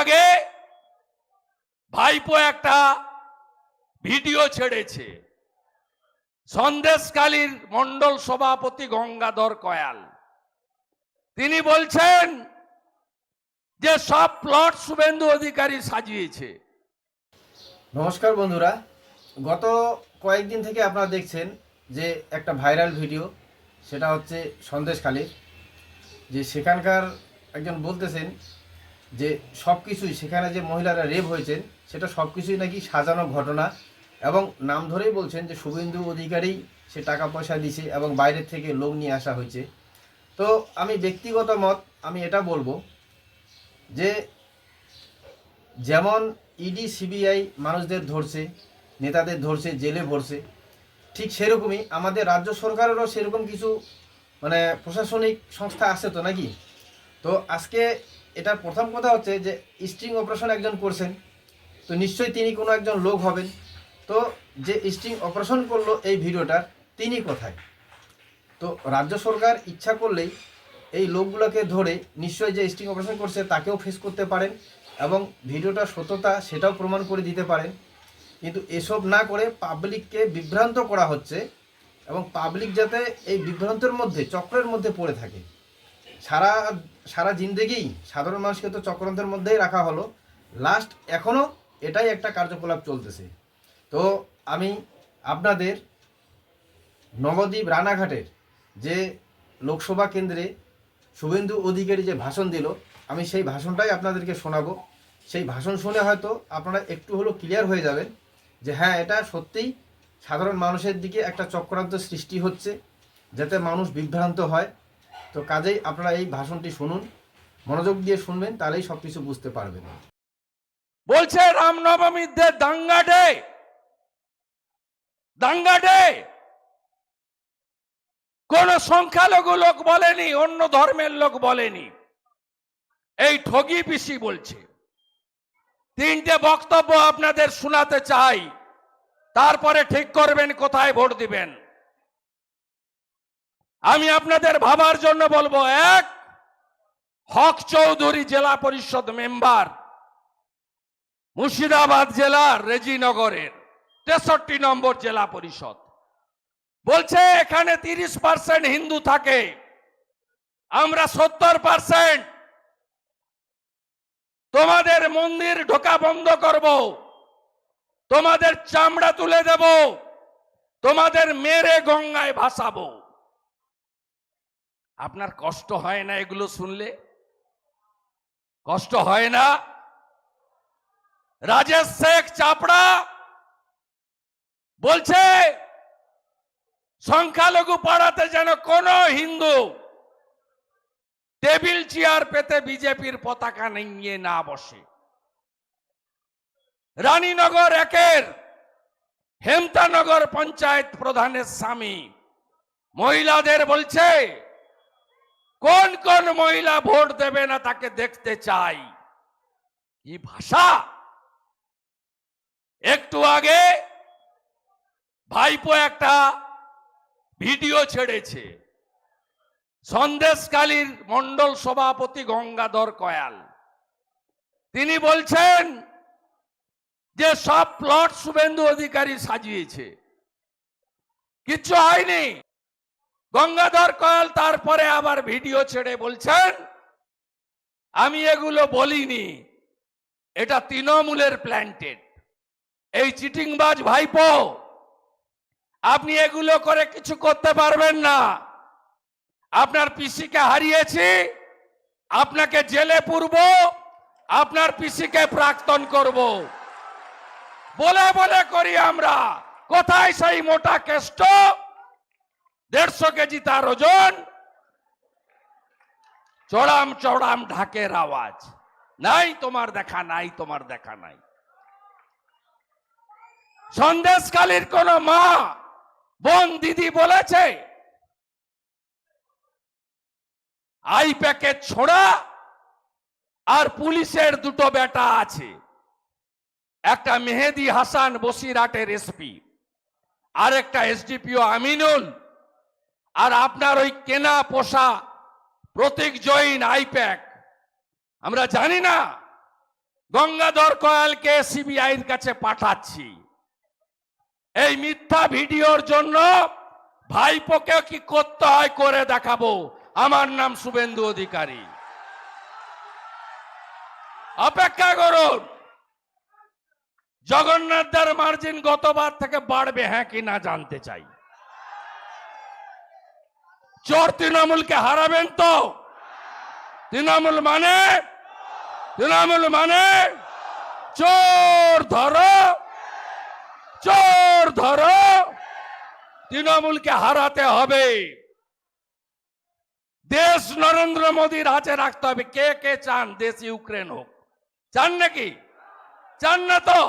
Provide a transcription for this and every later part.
আগে ভাইপো একটা ভিডিও ছেড়েছে। সন্দেশকালীর মন্ডল সভাপতি গঙ্গাধর কয়াল। তিনি বলছেন যে সব প্লট শুভেন্দু অধিকারী সাজিয়েছে। নমস্কার বন্ধুরা। গত কয়েকদিন থেকে আপনারা দেখছেন যে একটা ভাইরাল ভিডিও, সেটা হচ্ছে সন্দেশখালীর যে সেখানকার একজন বলতেছেন যে সব কিছুই সেখানে যে মহিলারা রেপ হয়েছেন, সেটা সব কিছুই নাকি সাজানো ঘটনা এবং নাম ধরেই বলছেন যে শুভেন্দু অধিকারী সে টাকা পয়সা দিছে এবং বাইরের থেকে লোক নিয়ে আসা হয়েছে। তো আমি ব্যক্তিগত মত, আমি এটা বলব যে যেমন ইডি সিবিআই মানুষদের ধরছে, নেতাদের ধরছে, জেলে ভরছে, ঠিক সেরকমই আমাদের রাজ্য সরকারেরও সেরকম কিছু মানে প্রশাসনিক সংস্থা আছে তো নাকি? তো আজকে এটা প্রথম কথা হচ্ছে যে স্ট্রিং অপারেশন একজন করছেন, তো নিশ্চয়ই তিনি কোনো একজন লোক হবেন। তো যে স্ট্রিং অপারেশন করল এই ভিডিওটার তিনি কোথায়? তো রাজ্য সরকার ইচ্ছা করলেই এই লোকগুলোকে ধরে নিশ্চয়ই যে স্ট্রিং অপারেশন করছে তাকেও ফেস করতে পারেন এবং ভিডিওটা সত্যতা সেটাও প্রমাণ করে দিতে পারেন। কিন্তু এসব না করে পাবলিককে বিভ্রান্ত করা হচ্ছে এবং পাবলিক যাতে এই বিভ্রান্তের মধ্যে, চক্রের মধ্যে পড়ে থাকে। সারা সারা জিন্দেগি সাধারণ মানুষকে তো চক্রান্তের মধ্যেই রাখা হলো। লাস্ট এখনও এটাই একটা কার্যকলাপ চলতেছে। তো আমি আপনাদের নবদ্বীপ রানাঘাটের যে লোকসভা কেন্দ্রে শুভেন্দু অধিকারী যে ভাষণ দিল, আমি সেই ভাষণটাই আপনাদেরকে শোনাবো। সেই ভাষণ শুনে হয়তো আপনারা একটু হলেও ক্লিয়ার হয়ে যাবেন যে হ্যাঁ এটা সত্যিই সাধারণ মানুষের দিকে একটা চক্রান্ত সৃষ্টি হচ্ছে, যাতে মানুষ বিভ্রান্ত হয়। তো কাজেই আপনারা এই ভাষণটি শুনুন, মনোযোগ দিয়ে শুনবেন, তাহলেই সব কিছু বুঝতে পারবেন। বলছে রামনবমীতে দাঙ্গা ডে। দাঙ্গা ডে। কোন সংখ্যালঘু লোক বলেনি, অন্য ধর্মের লোক বলেনি। এই ঠগি পিসি বলছে। তিনটে বক্তব্য আপনাদের শোনাতে চাই। তারপরে ঠিক করবেন, কোথায় ভোট দিবেন? আমি আপনাদের ভাবার জন্য বলব, এক, হক চৌধুরী জেলা পরিষদ মেম্বার, মুর্শিদাবাদ জেলার রেজিনগরের তেষট্টি নম্বর জেলা পরিষদ। বলছে, এখানে তিরিশ পার্সেন্ট হিন্দু থাকে। আমরা সত্তর পার্সেন্ট। তোমাদের মন্দির ঢোকা বন্ধ করব। তোমাদের চামড়া তুলে দেব। তোমাদের মেরে গঙ্গায় ভাসাবো। আপনার কষ্ট হয় না এগুলো শুনলে? কষ্ট হয় না? রাজেশ শেখ চাপড়া বলছে, সংখ্যালঘু পাড়াতে যেন কোন হিন্দু টেবিল চেয়ার পেতে বিজেপির পতাকা নিয়ে না বসে। রানীনগর একের, হেমতানগর পঞ্চায়েত প্রধানের স্বামী মহিলাদের বলছে কোন কোন মহিলা ভোট দেবে না তাকে দেখতে চাই? কি ভাষা? একটু আগে ভাইপো একটা ভিডিও ছেড়েছে। সন্দেশকালীর মন্ডল সভাপতি গঙ্গাধর কয়াল। তিনি বলছেন যে সব প্লট শুভেন্দু অধিকারী সাজিয়েছে। কিচ্ছু হয়নি। গঙ্গাধর কয়াল তারপরে আবার ভিডিও ছেড়ে বলছেন, আমি এগুলো বলিনি, এটা তৃণমূলের প্ল্যান্টেড এই চিটিংবাজ ভাইপো, আপনি এগুলো করে কিছু করতে পারবেন না। আপনার পিসিকে হারিয়েছি, আপনাকে জেলে পুরব, আপনার পিসিকে প্রাক্তন করব। বলে বলে করি আমরা, কোথায় সেই মোটা কেষ্ট? দেড়শো কেজি তার ওজন। চড়াম চড়াম, ঢাকের আওয়াজ। নাই তোমার দেখা, নাই তোমার দেখা, নাই। সন্দেশকালীর কোন মা, বোন, দিদি বলেছে, আই প্যাকেট ছোড়া আর পুলিশের দুটো বেটা আছে। একটা মেহেদি হাসান বসিরহাটের এসপি আর একটা এসডিপিও আমিনুল। আর আপনার ওই কেনা পোষা প্রতীক জৈন আইপ্যাক, আমরা জানি না, গঙ্গাধর কয়ালকে সিবিআইয়ের কাছে পাঠাচ্ছি। এই মিথ্যা ভিডিওর জন্য ভাইপোকে কি করতে হয় করে দেখাবো। আমার নাম শুভেন্দু অধিকারী। অপেক্ষা করুন, জগন্নাথদার মার্জিন গতবার থেকে বাড়বে হ্যাঁ কি না জানতে চাই। চোর তৃণমূলকে হারাবেন তো। তৃণমূল মানে? তৃণমূল মানে? চোর ধরো। চোর ধরো। তৃণমূলকে হারাতে হবে। দেশ নরেন্দ্র মোদীর হাতে রাখতে হবে। কে কে চান? দেশ ইউক্রেন হোক। চান নাকি? চান না তো?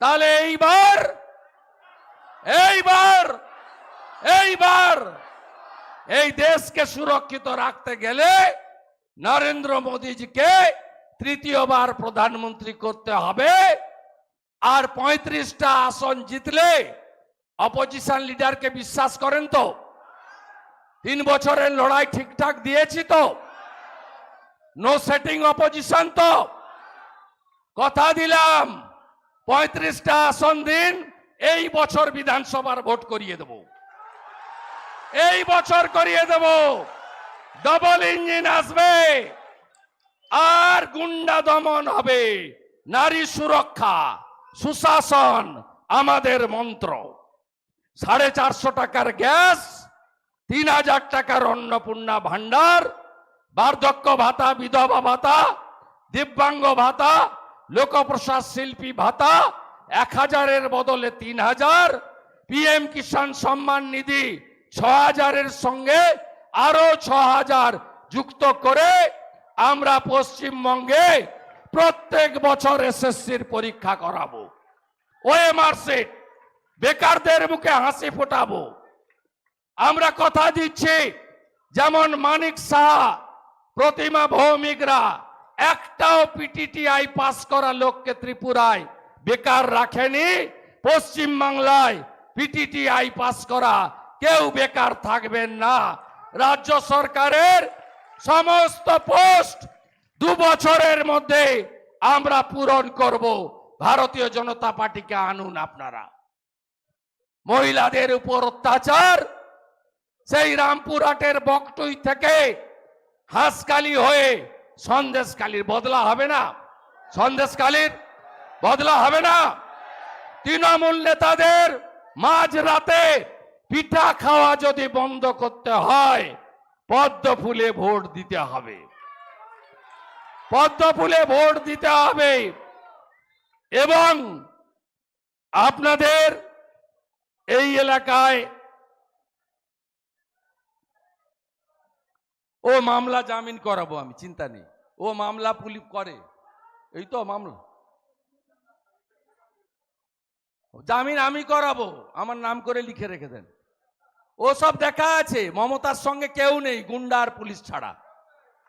তাহলে এইবার এইবার এইবার এই দেশকে সুরক্ষিত রাখতে গেলে নরেন্দ্র মোদীজিকে তৃতীয়বার প্রধানমন্ত্রী করতে হবে। আর পঁয়ত্রিশটা আসন জিতলে অপোজিশন লিডারকে বিশ্বাস করেন তো? তিন বছরের লড়াই ঠিকঠাক দিয়েছি তো? নো সেটিং অপোজিশন তো? কথা দিলাম, পঁয়ত্রিশটা আসন দিন, এই বছর বিধানসভার ভোট করিয়ে দেব। এই বছর করিয়ে দেব। ডবল ইঞ্জিন আসবে। আর গুন্ডা দমন হবে। নারী সুরক্ষা, সুশাসন আমাদের মন্ত্র। সাড়ে চারশো টাকার গ্যাস, তিন হাজার টাকার অন্নপূর্ণা ভান্ডার বার্ধক্য ভাতা, বিধবা ভাতা, দিব্যাঙ্গ ভাতা, লোকপ্রসাদ শিল্পী ভাতা, এক হাজারের বদলে তিন হাজার পিএম কিষাণ সম্মান নিধি ছ হাজারের সঙ্গে আরও ছ হাজার যুক্ত করে আমরা পশ্চিমবঙ্গে প্রত্যেক বছর এসএসসির পরীক্ষা করাবো। ওএমআর বেকারদের মুখে হাসি ফোটাবো। আমরা কথা দিচ্ছি, যেমন মানিক সাহা, প্রতিমা ভৌমিকরা, একটাও পিটিটিআই পাস করা লোককে ত্রিপুরায় বেকার রাখেনি পশ্চিম বাংলায় পিটিটিআই পাস করা কেউ বেকার থাকবেন না। রাজ্য সরকারের সমস্ত পোস্ট দু বছরের মধ্যে আমরা পূরণ করব। ভারতীয় জনতা পার্টিকে আনুন আপনারা। মহিলাদের উপর অত্যাচার, সেই রামপুরহাটের বকটুই থেকে হাঁসকালি হয়ে সন্দেশকালীর বদলা হবে না? সন্দেশকালীর বদলা হবে না? তৃণমূল নেতাদের মাঝ রাতে পিঠা খাওয়া যদি বন্ধ করতে হয়, পদ্ম ফুলে ভোট দিতে হবে। পদ্ম ফুলে ভোট দিতে হবে। এবং আপনাদের এই এলাকায় ও মামলা জামিন করাবো আমি, চিন্তা নেই। ও মামলা পুলিশ করে, এই তো মামলা। জামিন আমি করাবো, আমার নাম করে লিখে রেখে দেন। ও সব দেখা আছে, মমতার সঙ্গে কেউ নেই গুন্ডার পুলিশ ছাড়া।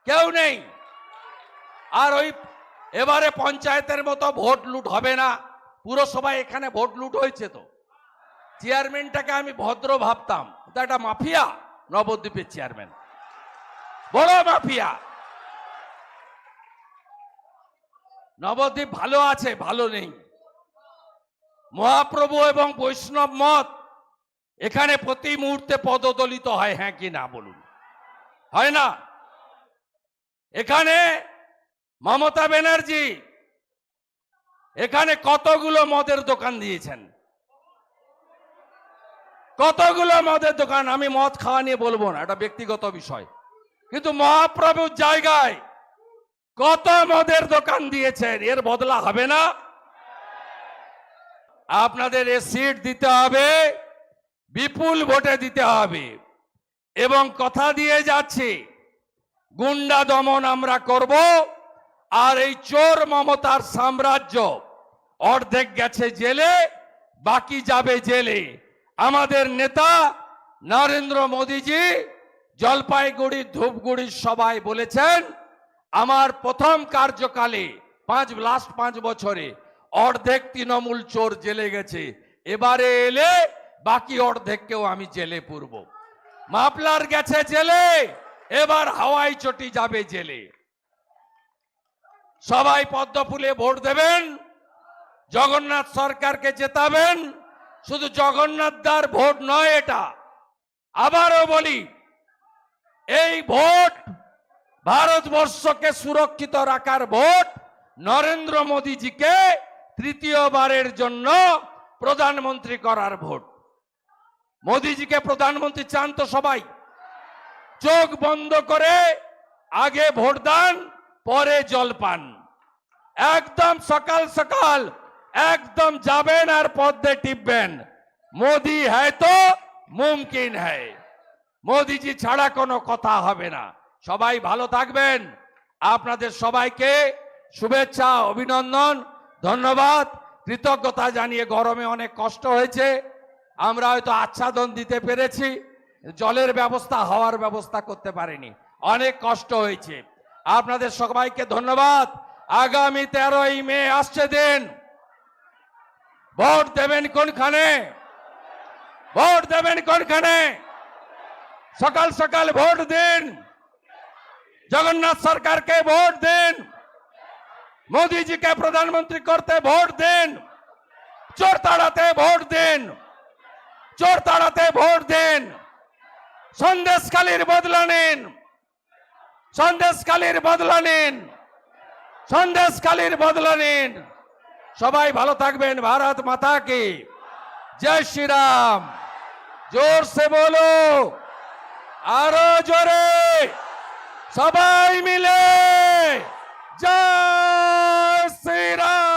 কেউ নেই। আর ওই এবারে পঞ্চায়েতের মতো ভোট লুট হবে না। পুরসভায় এখানে ভোট লুট হয়েছে তো। চেয়ারম্যানটাকে আমি ভদ্র ভাবতাম। তো একটা মাফিয়া, নবদ্বীপের চেয়ারম্যান। বড় মাফিয়া। নবদ্বীপ ভালো আছে, ভালো নেই। মহাপ্রভু এবং বৈষ্ণব মত এখানে প্রতি মুহূর্তে পদদলিত হয় হ্যাঁ কি না বলুন। হয় না? এখানে মমতা ব্যানার্জি এখানে কতগুলো মদের দোকান দিয়েছেন? কতগুলো মদের দোকান? আমি মদ খাওয়া নিয়ে বলব না, এটা ব্যক্তিগত বিষয়। কিন্তু মহাপ্রভুর জায়গায় কত মদের দোকান দিয়েছেন? এর বদলা হবে না? আপনাদের এ সিট দিতে হবে। বিপুল ভোটে দিতে হবে। এবং কথা দিয়ে যাচ্ছি, গুন্ডা দমন আমরা করব, আর এই চোর মমতার সাম্রাজ্য অর্ধেক গেছে জেলে, বাকি যাবে জেলে। আমাদের নেতা নরেন্দ্র মোদীজি জলপাইগুড়ি ধূপগুড়ির সবাই বলেছেন, আমার প্রথম কার্যকালে পাঁচ লাস্ট পাঁচ বছরে অর্ধেক তৃণমূল চোর জেলে গেছে। এবারে এলে বাকি অর্ধেককেও আমি জেলে পুরব। মাপলার গেছে জেলে, এবার হাওয়াই চটি যাবে জেলে। সবাই পদ্ম ফুলে ভোট দেবেন, জগন্নাথ সরকারকে জেতাবেন, শুধু জগন্নাথ দার ভোট নয় এটা। আবারও বলি, এই ভোট ভারতবর্ষকে সুরক্ষিত রাখার ভোট নরেন্দ্র মোদীজিকে তৃতীয়বারের জন্য প্রধানমন্ত্রী করার ভোট। মোদীজিকে প্রধানমন্ত্রী চান তো সবাই। চোখ বন্ধ করে আগে ভোট দান, পরে জল পান। একদম সকাল সকাল, একদম যাবেন আর পদ্মে টিপবেন। মোদি হ্যায় তো, মুমকিন হ্যায়। মোদিজি ছাড়া কোনো কথা হবে না। সবাই ভালো থাকবেন। আপনাদের সবাইকে শুভেচ্ছা, অভিনন্দন, ধন্যবাদ। কৃতজ্ঞতা জানিয়ে গরমে অনেক কষ্ট হয়েছে। আমরা হয়তো আচ্ছাদন দিতে পেরেছি, জলের ব্যবস্থা, হওয়ার ব্যবস্থা করতে পারিনি। অনেক কষ্ট হয়েছে। আপনাদের সবাইকে ধন্যবাদ। আগামী তেরোই মে আসছে দিন। ভোট দেবেন কোনখানে? ভোট দেবেন কোনখানে? সকাল সকাল ভোট দিন। জগন্নাথ সরকারকে ভোট দিন। মোদিজিকে প্রধানমন্ত্রী করতে ভোট দিন। চোর তাড়াতে ভোট দিন। চোর তাড়াতে ভোট দেন। সন্দেশকালীর বদলা নিন। সন্দেশকালীর বদলা নিন। সন্দেশকালীর বদলা নিন। সবাই ভালো থাকবেন। ভারত মাতা কি জয় শ্রীরাম। জোর সে বলো। আরও জোরে। সবাই মিলে। জয় শ্রীরাম।